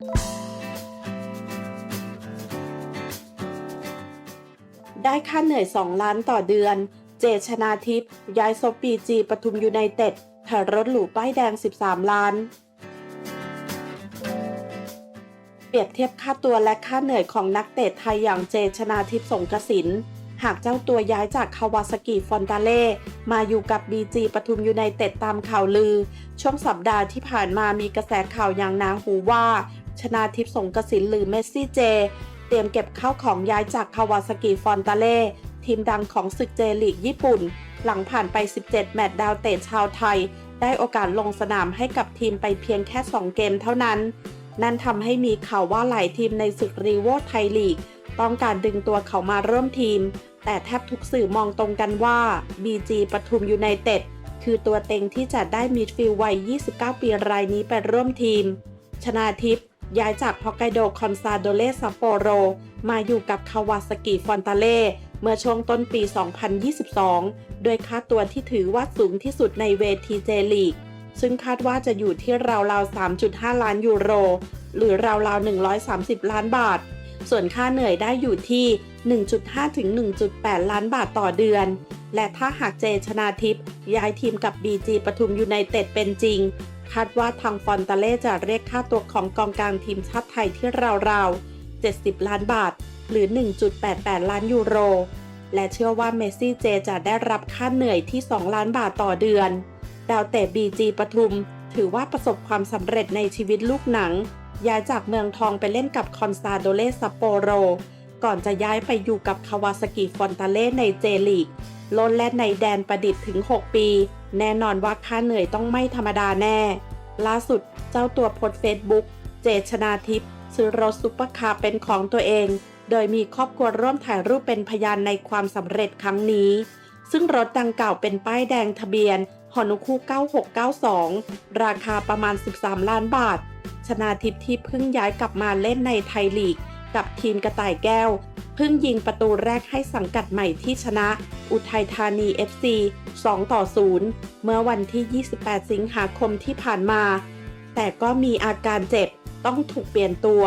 ได้ค่าเหนื่อย 2 ล้านต่อเดือน เจชนาทิพย์ย้ายซบปีจีปทุมยูไนเต็ดแถรถหรูป้ายแดง 13 ล้าน เปรียบเทียบค่าตัวและค่าเหนื่อยของนักเตะไทยอย่างเจชนาทิพย์สงกสิน หากเจ้าตัวย้ายจากคาวาสกิฟอนตาเล่ มาอยู่กับบีจีปทุมยูไนเต็ดตามข่าวลือ ช่วงสัปดาห์ที่ผ่านมามีกระแสข่าวอย่างนาหูว่า ชนาทิพย์สงกสินหรือเมสซี่เจ เตรียมเก็บข้าวของย้ายจากคาวาสกิฟอนตาเล่ทีมดังของศึกเจลีกญี่ปุ่น หลังผ่านไป 17 แมตช์ดาวเตะชาวไทย ได้โอกาสลงสนามให้กับทีมไปเพียงแค่ 2 เกมเท่านั้น นั่นทำให้มีข่าวว่าหลายทีมในศึกรีโวไทยลีก ต้องการดึงตัวเขามาเริ่มทีม แต่แทบทุกสื่อมองตรงกันว่า BG ปทุมยูไนเต็ดคือตัวเต็งที่จะได้มิดฟิลด์วัย 29 ปีรายนี้ไปร่วมทีม ชนาทิพย์ ย้ายจากฮอกไกโดคอนซาโดเลซัปโปโร มาอยู่กับคาวาสกิฟอนตาเล่เมื่อช่วงต้นปี 2022 โดยค่าตัวที่ถือว่าสูงที่สุดในเวทีเจลีก ซึ่งคาดว่าจะอยู่ที่ราวๆ 3.5 ล้านยูโร หรือราวๆ 130 ล้านบาท ส่วนค่าเหนื่อยได้อยู่ที่ 1.5 ถึง 1.8 ล้านบาทต่อเดือน และถ้าหากเจชนาทิพย์ย้ายทีมกับ BG ปทุมยูไนเต็ดเป็นจริง คาดว่าทางฟอนตาเล่จะเรียกค่าตัวของกองกลางทีมชาติไทยที่ราวๆ 70 ล้านบาท หรือ 1.88 ล้านยูโร และเชื่อว่าเมสซี่เจจะได้รับค่าเหนื่อยที่ 2 ล้านบาทต่อเดือน ดาวเตะ BG ปทุม ถือว่าประสบความสำเร็จในชีวิตลูกหนัง ย้ายจากเมืองทองไปเล่นกับคอนซาโดเลซัปโปโร ก่อนจะย้ายไปอยู่กับคาวาสกิฟอนตาเล่ในเจลีกโลนและในแดนประดิษฐ์ถึง 6 ปี แน่นอนว่าค่าเหนื่อยต้องไม่ธรรมดาแน่ ล่าสุดเจ้าตัวโพสเฟซบุ๊กเจชนาทิพย์ซื้อรถซุปเปอร์คาร์เป็นของตัวเอง โดยมีครอบครัวร่วมถ่ายรูปเป็นพยานในความสำเร็จครั้งนี้ ซึ่งรถดังกล่าวเป็นป้ายแดงทะเบียนฮอนุคู9692 ราคาประมาณ 13 ล้านบาท ชนาทิพย์ที่เพิ่งย้ายกลับมาเล่นในไทยลีก กับทีมกระต่ายแก้ว พิ่งยิงประตูแรกให้สังกัดใหม่ที่ชนะ อุทัยธานี FC 2 ต่อ 0 เมื่อวันที่ 28 สิงหาคมที่ผ่านมา แต่ก็มีอาการเจ็บต้องถูกเปลี่ยนตัว